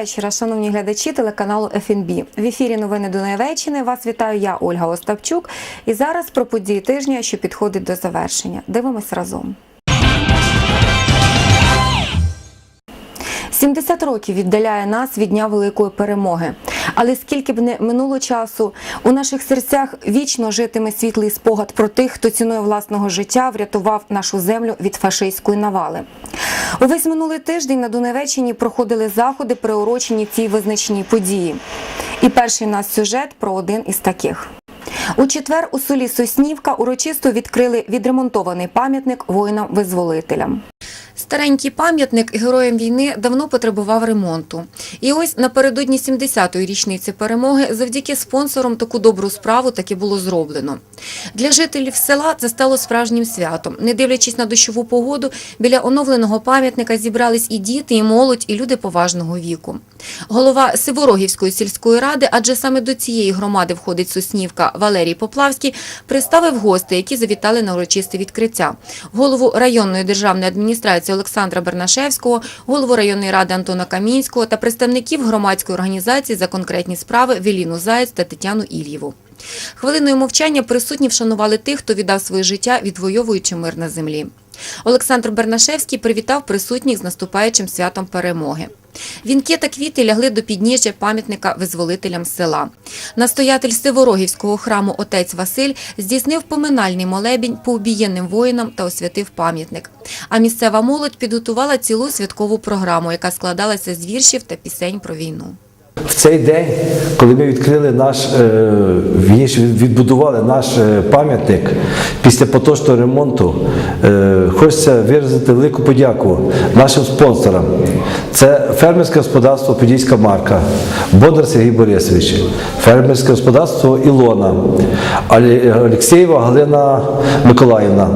вечора, шановні глядачі телеканалу ФНБ. В ефірі новини Дунаєвеччини. Вас вітаю я, Ольга Остапчук. І зараз про події тижня, що підходить до завершення. Дивимось разом. 70 років віддаляє нас від дня великої перемоги. Але скільки б не минуло часу, у наших серцях вічно житиме світлий спогад про тих, хто ціною власного життя врятував нашу землю від фашистської навали. Увесь минулий тиждень на Донеччині проходили заходи, приурочені цій визначній події. І перший нас сюжет про один із таких. У четвер у селі Соснівка урочисто відкрили відремонтований пам'ятник воїнам-визволителям. Старенький пам'ятник героям війни давно потребував ремонту. І ось напередодні 70-ї річниці перемоги завдяки спонсорам таку добру справу таки було зроблено. Для жителів села це стало справжнім святом. Не дивлячись на дощову погоду, біля оновленого пам'ятника зібрались і діти, і молодь, і люди поважного віку. Голова Сиворогівської сільської ради, адже саме до цієї громади входить Соснівка Валерій Поплавський, представив гостей, які завітали на урочисте відкриття. Голову районної державної адміністрації Олександра Бернашевського, голову районної ради Антона Камінського та представників громадської організації за конкретні справи Віліну Заєць та Тетяну Ільєву. Хвилиною мовчання присутні вшанували тих, хто віддав своє життя, відвоюючи мир на землі. Олександр Бернашевський привітав присутніх з наступаючим святом перемоги. Вінки та квіти лягли до підніжжя пам'ятника визволителям села. Настоятель Сиворогівського храму отець Василь здійснив поминальний молебінь по обієнним воїнам та освятив пам'ятник. А місцева молодь підготувала цілу святкову програму, яка складалася з віршів та пісень про війну. В цей день, коли ми відкрили наш е, відбудували наш е, пам'ятник після поточного ремонту, е, хочеться виразити велику подяку нашим спонсорам. Це фермерське господарство Подільська марка, Бондар Сергій Борисович, фермерське господарство Ілона, Олексєєва Галина Миколаївна,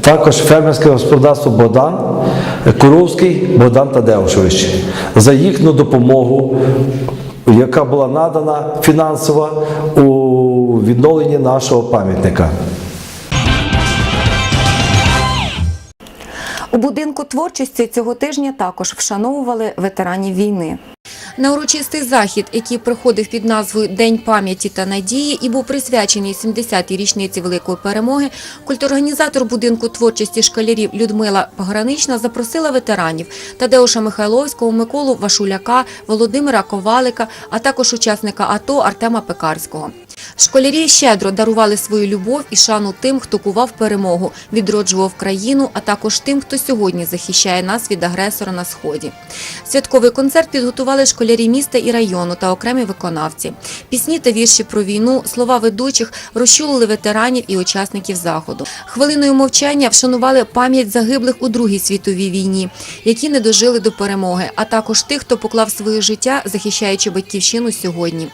також фермерське господарство Богдан, Куровський Богдан Тадеушович за їхню допомогу яка була надана фінансова у відновленні нашого пам'ятника. У будинку творчості цього тижня також вшановували ветеранів війни. На урочистий захід, який проходив під назвою День пам'яті та надії і був присвячений 70-й річниці великої перемоги, культурорганізатор будинку творчості школярів Людмила Погранична запросила ветеранів Тадеуша Михайловського, Миколу Вашуляка, Володимира Ковалика, а також учасника АТО Артема Пекарського. Школярі щедро дарували свою любов і шану тим, хто кував перемогу, відроджував країну, а також тим, хто сьогодні захищає нас від агресора на сході. Святковий концерт підготували школярі міста і району та окремі виконавці. Пісні та вірші про війну, слова ведучих розчулили ветеранів і учасників заходу. Хвилиною мовчання вшанували пам'ять загиблих у Другій світовій війні, які не дожили до перемоги, а також тих, хто поклав своє життя, захищаючи батьківщину сьогодні.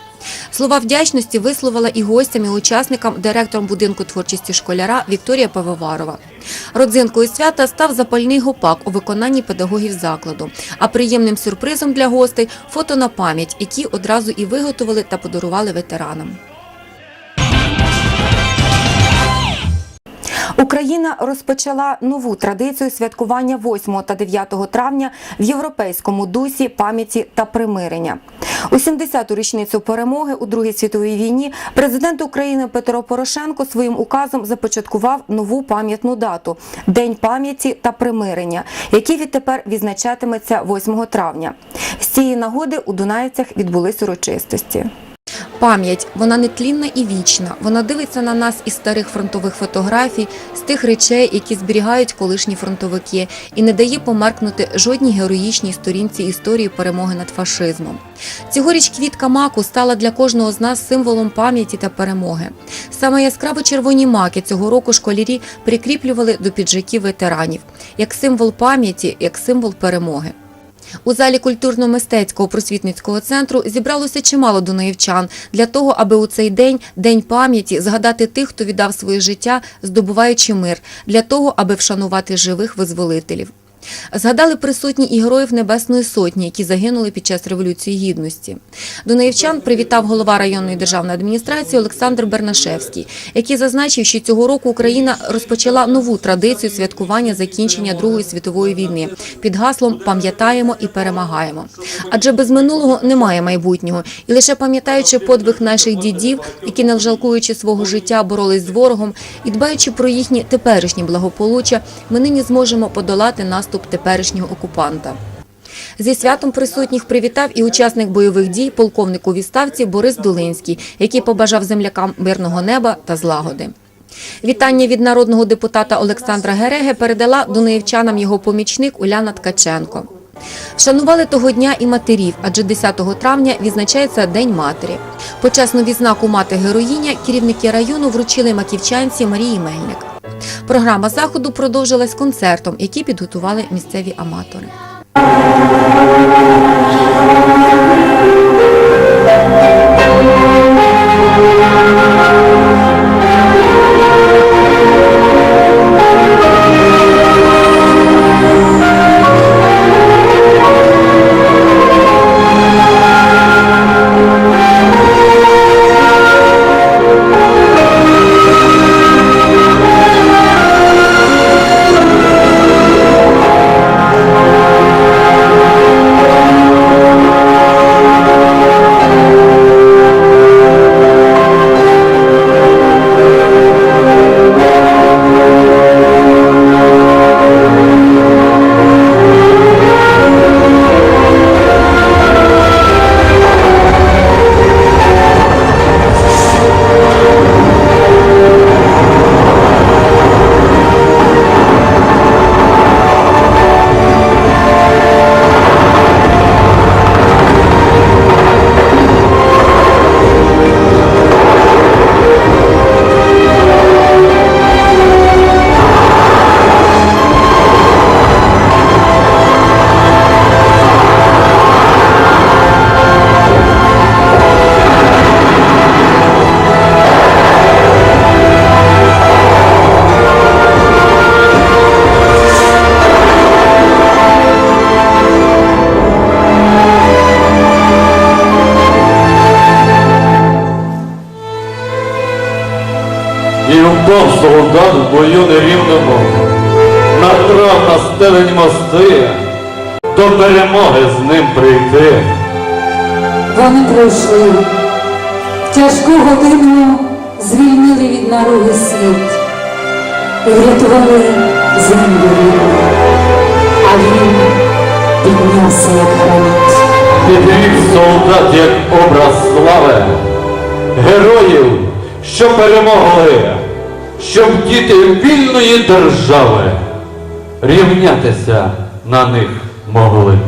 Слова вдячності висловила і гостям, і учасникам директором будинку творчості школяра Вікторія Пивоварова. Родзинкою свята став запальний гопак у виконанні педагогів закладу. А приємним сюрпризом для гостей фото на пам'ять, які одразу і виготовили та подарували ветеранам. Україна розпочала нову традицію святкування 8 та 9 травня в європейському дусі пам'яті та примирення. У 70-ту річницю перемоги у Другій світовій війні президент України Петро Порошенко своїм указом започаткував нову пам'ятну дату День пам'яті та примирення, який відтепер відзначатиметься 8 травня. З цієї нагоди у Дунаївцях відбулись урочистості. Пам'ять вона нетлінна і вічна. Вона дивиться на нас із старих фронтових фотографій, з тих речей, які зберігають колишні фронтовики, і не дає померкнути жодній героїчній сторінці історії перемоги над фашизмом. Цьогоріч квітка маку стала для кожного з нас символом пам'яті та перемоги. Саме яскраво червоні маки цього року школярі прикріплювали до піджаків ветеранів як символ пам'яті, як символ перемоги. У залі культурно-мистецького просвітницького центру зібралося чимало дунаївчан для того, аби у цей день, день пам'яті, згадати тих, хто віддав своє життя, здобуваючи мир, для того, аби вшанувати живих визволителів. Згадали присутні і героїв Небесної Сотні, які загинули під час Революції Гідності. Дунаївчан привітав голова районної державної адміністрації Олександр Бернашевський, який зазначив, що цього року Україна розпочала нову традицію святкування закінчення Другої світової війни під гаслом Пам'ятаємо і перемагаємо. Адже без минулого немає майбутнього, і лише пам'ятаючи подвиг наших дідів, які не жалкуючи свого життя боролись з ворогом і дбаючи про їхнє теперішнє благополуччя, ми нині зможемо подолати наступ теперішнього окупанта. Зі святом присутніх привітав і учасник бойових дій, полковник у відставці Борис Долинський, який побажав землякам мирного неба та злагоди. Вітання від народного депутата Олександра Гереге передала донеївчанам його помічник Уляна Ткаченко. Вшанували того дня і матерів, адже 10 травня відзначається День матері. Почесну відзнаку мати героїня керівники району вручили маківчанці Марії Мельник. Програма заходу продовжилась концертом, який підготували місцеві аматори. І бою нерівному, на стелень мости, до перемоги з ним прийти. Вони пройшли. В тяжку годину звільнили від наруги світ і врятували землю. А він піднявся як граніт. Підвів солдат як образ слави, героїв, що перемогли, щоб діти вільної держави рівнятися на них могли.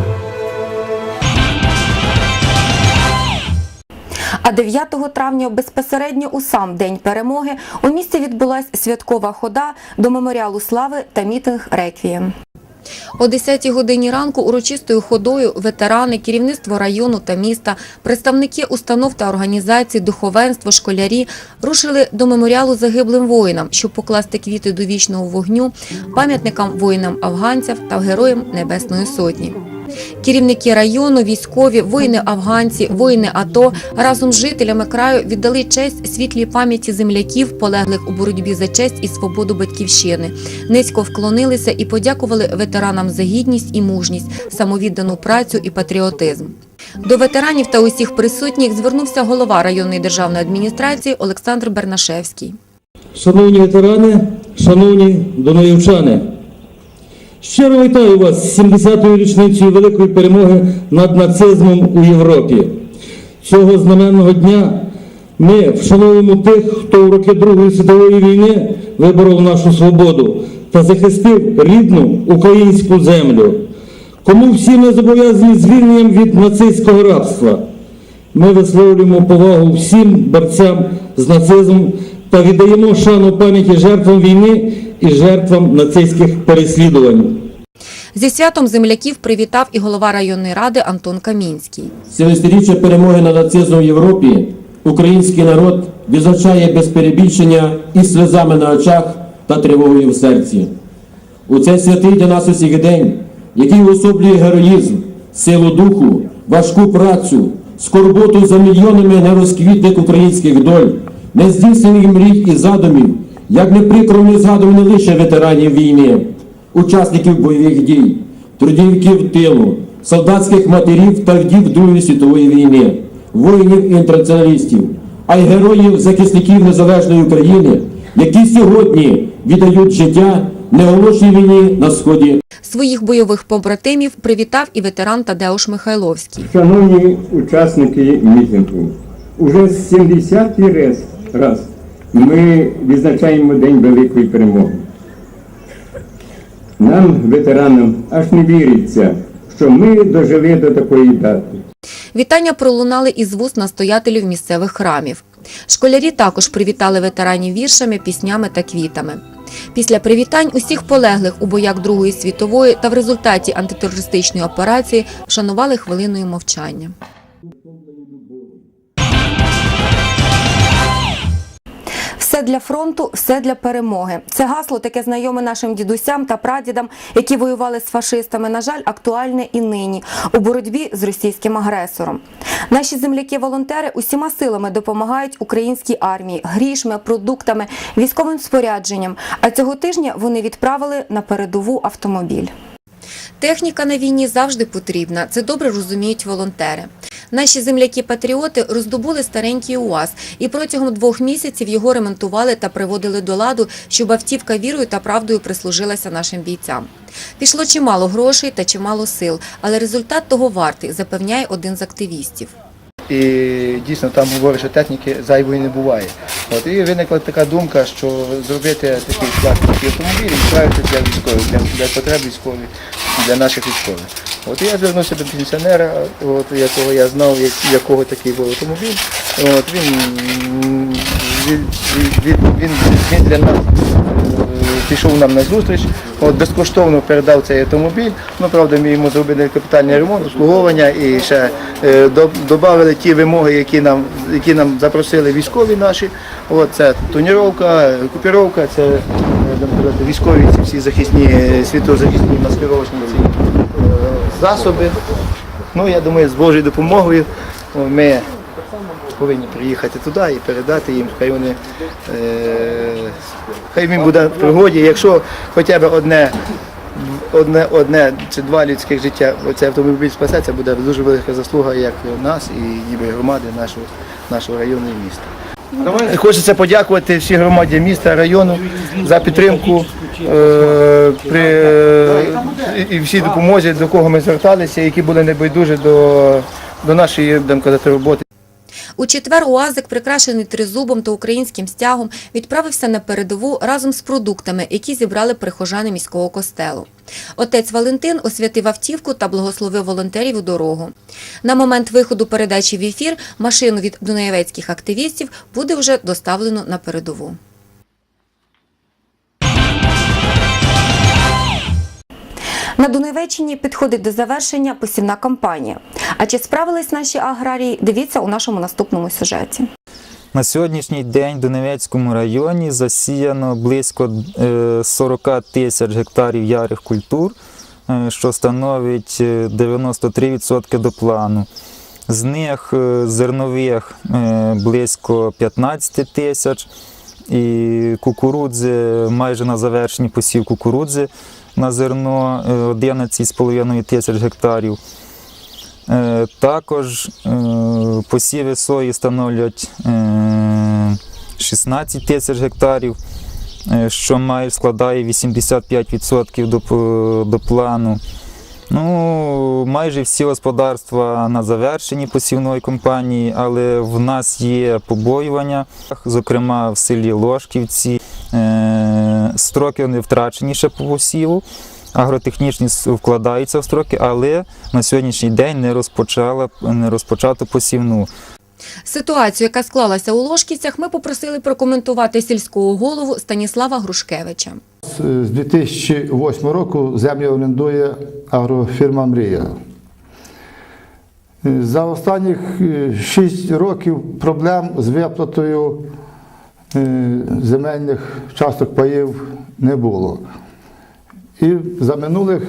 А 9 травня безпосередньо у сам день перемоги у місті відбулася святкова хода до меморіалу слави та мітинг реквієм. О 10 годині ранку урочистою ходою ветерани, керівництво району та міста, представники установ та організацій, духовенство, школярі рушили до меморіалу загиблим воїнам, щоб покласти квіти до вічного вогню, пам'ятникам воїнам-афганців та героям Небесної Сотні. Керівники району, військові, воїни-афганці, воїни АТО разом з жителями краю віддали честь світлій пам'яті земляків, полеглих у боротьбі за честь і свободу батьківщини. Низько вклонилися і подякували ветеранам за гідність і мужність, самовіддану працю і патріотизм. До ветеранів та усіх присутніх звернувся голова районної державної адміністрації Олександр Бернашевський. Шановні ветерани, шановні доноївчани, щиро вітаю вас з 70-ю річницею великої перемоги над нацизмом у Європі. Цього знаменного дня ми вшановуємо тих, хто у роки Другої світової війни виборов нашу свободу та захистив рідну українську землю. Кому всі ми зобов'язані звільненням від нацистського рабства. Ми висловлюємо повагу всім борцям з нацизмом та віддаємо шану пам'яті жертвам війни і жертвам нацистських переслідувань. Зі святом земляків привітав і голова районної ради Антон Камінський. 70-річчя перемоги над нацизмом в Європі український народ відзначає без перебільшення і сльозами на очах та тривогою в серці. У цей святий для нас усіх день який уособлює героїзм, силу духу, важку працю, скорботу за мільйонами нерозквітних українських доль, нездійснених мрій і задумів, як не прикро не згадуємо не лише ветеранів війни, учасників бойових дій, трудівників тилу, солдатських матерів та вдів Другої світової війни, воїнів і інтернаціоналістів, а й героїв захисників незалежної України, які сьогодні віддають життя неоголошеній війні на сході Своїх бойових побратимів привітав і ветеран Тадеуш Михайловський. Шановні учасники мітингу, уже 70-й раз, раз ми відзначаємо День Великої перемоги. Нам, ветеранам, аж не віриться, що ми дожили до такої дати. Вітання пролунали із вуст настоятелів місцевих храмів. Школярі також привітали ветеранів віршами, піснями та квітами. Після привітань усіх полеглих у боях Другої світової та в результаті антитерористичної операції вшанували хвилиною мовчання. Все для фронту, все для перемоги. Це гасло таке знайоме нашим дідусям та прадідам, які воювали з фашистами. На жаль, актуальне і нині у боротьбі з російським агресором. Наші земляки-волонтери усіма силами допомагають українській армії грішми, продуктами, військовим спорядженням. А цього тижня вони відправили на передову автомобіль. Техніка на війні завжди потрібна. Це добре розуміють волонтери. Наші земляки-патріоти роздобули старенький УАЗ і протягом двох місяців його ремонтували та приводили до ладу, щоб автівка вірою та правдою прислужилася нашим бійцям. Пішло чимало грошей та чимало сил, але результат того вартий, запевняє один з активістів. І дійсно там говорять, що техніки зайвої не буває. От, і виникла така думка, що зробити такий класний автомобіль і відправити для військових, для, для потреб військових, для наших військових. От я звернувся до пенсіонера, от, якого я знав, як- якого такий був автомобіль. От, він, він, він, він, він для нас е, пішов нам на зустріч, от, безкоштовно передав цей автомобіль. Ну, правда, ми йому зробили капітальний ремонт, обслуговування і ще е, додали ті вимоги, які нам, які нам запросили військові наші. От, це тоніровка, купіровка, це е, військові ці всі захисні, е, світлозахисні маскировочні засоби. Ну, я думаю, з Божою допомогою ми повинні приїхати туди і передати їм, хай вони е, хай він буде в пригоді. Якщо хоча б одне, одне, одне чи два людських життя цей автомобіль спасе, це буде дуже велика заслуга як нас і ніби громади нашого, нашого району і міста. Хочеться подякувати всій громаді міста, району за підтримку е, при, е, і- всій допомозі, до кого ми зверталися, які були небайдужі до, до нашої будемо казати, роботи. У четвер УАЗик, прикрашений тризубом та українським стягом, відправився на передову разом з продуктами, які зібрали прихожани міського костелу. Отець Валентин освятив автівку та благословив волонтерів у дорогу. На момент виходу передачі в ефір машину від дунаєвецьких активістів буде вже доставлено на передову. На Дунайвеччині підходить до завершення посівна кампанія. А чи справились наші аграрії? Дивіться у нашому наступному сюжеті. На сьогоднішній день в Донецькому районі засіяно близько е, 40 тисяч гектарів ярих культур, е, що становить е, 93% до плану. З них е, зернових е, близько 15 тисяч, і кукурудзи майже на завершенні посів кукурудзи на зерно е, 11,5 тисяч гектарів. Е, Також е, посіви сої становлять е, 16 тисяч гектарів, е, що майже складає 85% до, плану. Ну, майже всі господарства на завершенні посівної кампанії, але в нас є побоювання, зокрема в селі Ложківці. Е, Строки не втрачені ще по посіву. Агротехнічні вкладаються в строки, але на сьогоднішній день не розпочала не розпочато посівну. Ситуацію, яка склалася у Ложківцях, ми попросили прокоментувати сільського голову Станіслава Грушкевича. З 2008 року землю орендує агрофірма Мрія. За останніх 6 років проблем з виплатою е, земельних часток паїв не було. І за минулих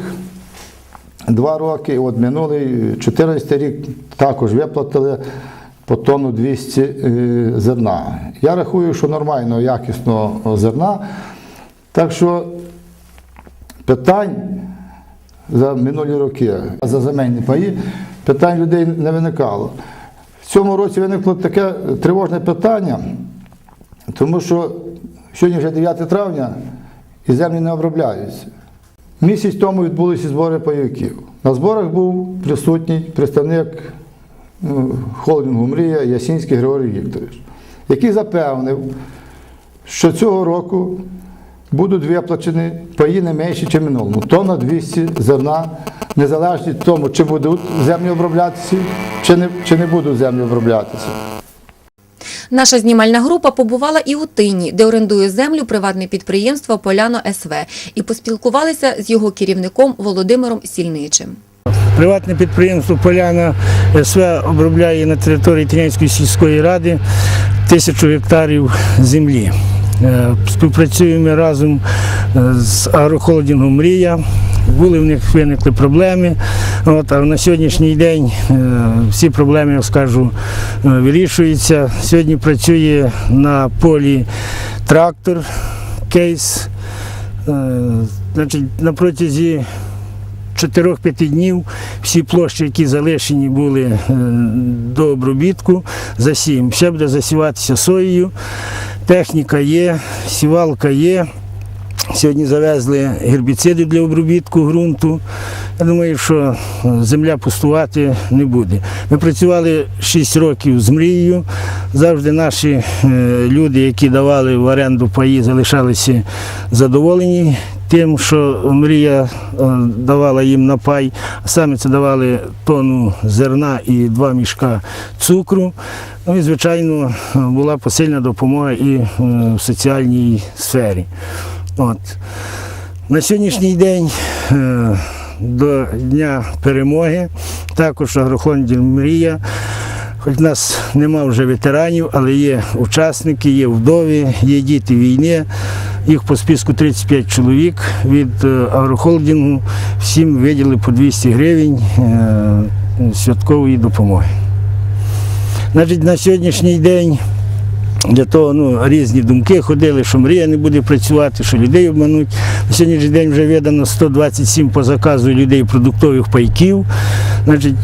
два роки, от минулий 14 рік також виплатили по тонну 200 е, зерна. Я рахую, що нормально, якісно зерна. Так що питань за минулі роки, за земельні паї, питань людей не виникало. В цьому році виникло таке тривожне питання, тому що сьогодні вже 9 травня і землі не обробляються. Місяць тому відбулися збори пайовиків. На зборах був присутній представник ну, холдингу Мрія Ясінський Григорій Вікторович, який запевнив, що цього року будуть виплачені паї не менші, ніж минулому. Тонна 200 зерна, незалежно від тому, чи будуть землі оброблятися, чи не, чи не будуть землі оброблятися. Наша знімальна група побувала і у Тині, де орендує землю приватне підприємство Поляно СВ, і поспілкувалися з його керівником Володимиром Сільничим. Приватне підприємство Поляна СВ обробляє на території Тинянської сільської ради тисячу гектарів землі. Е, Співпрацюємо разом е, з агрохолдингом Мрія. Були в них виникли проблеми. От, а на сьогоднішній день е, всі проблеми, я скажу, вирішуються. Сьогодні працює на полі трактор, кейс. Значить, на протязі 4-5 днів всі площі, які залишені були до обробітку, засіємо. Ще буде засіватися соєю. Техніка є, сівалка є. Сьогодні завезли гербіциди для обробітку ґрунту. Я думаю, що земля пустувати не буде. Ми працювали 6 років з мрією. Завжди наші е, люди, які давали в оренду паї, залишалися задоволені тим, що мрія е, давала їм на пай. Саме це давали тонну зерна і два мішка цукру. Ну і, звичайно, була посильна допомога і е, в соціальній сфері. От. На сьогоднішній день е, до Дня перемоги також агрохонділь Мрія. Хоч в нас нема вже ветеранів, але є учасники, є вдові, є діти війни. Їх по списку 35 чоловік від е, агрохолдингу. Всім виділи по 200 гривень е, святкової допомоги. Значить, на сьогоднішній день для того ну, різні думки ходили, що мрія не буде працювати, що людей обмануть. На сьогоднішній день вже видано 127 по заказу людей продуктових пайків. Значить,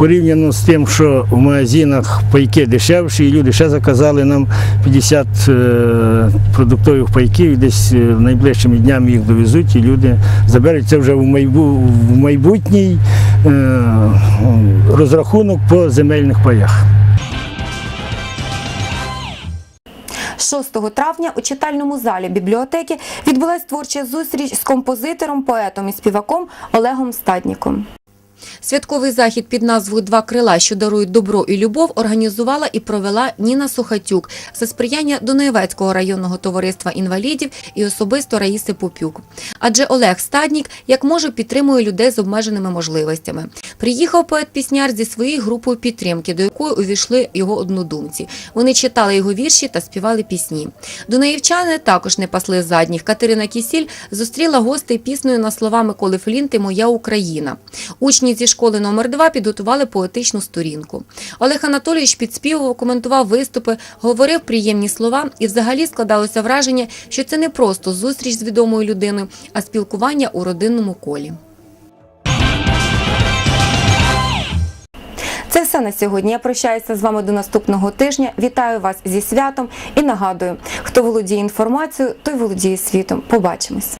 порівняно з тим, що в магазинах пайки дешевші, і люди ще заказали нам 50 е, продуктових пайків, і десь е, найближчими днями їх довезуть, і люди заберуть це вже в, майбу, в майбутній е, розрахунок по земельних паях. 6 травня у читальному залі бібліотеки відбулась творча зустріч з композитором, поетом і співаком Олегом Стадніком. Святковий захід під назвою Два крила, що дарують добро і любов, організувала і провела Ніна Сухатюк за сприяння Дунаєвецького районного товариства інвалідів і особисто Раїси Попюк. Адже Олег Стаднік як може підтримує людей з обмеженими можливостями. Приїхав поет-пісняр зі своєю групою підтримки, до якої увійшли його однодумці. Вони читали його вірші та співали пісні. Дунаївчани також не пасли задніх. Катерина Кісіль зустріла гостей піснею на слова Миколи Флінти Моя Україна. Учні зі школи номер 2 підготували поетичну сторінку. Олег Анатолійович підспівував, коментував виступи, говорив приємні слова, і взагалі складалося враження, що це не просто зустріч з відомою людиною, а спілкування у родинному колі. Це все на сьогодні. Я прощаюся з вами до наступного тижня. Вітаю вас зі святом і нагадую, хто володіє інформацією, той володіє світом. Побачимось.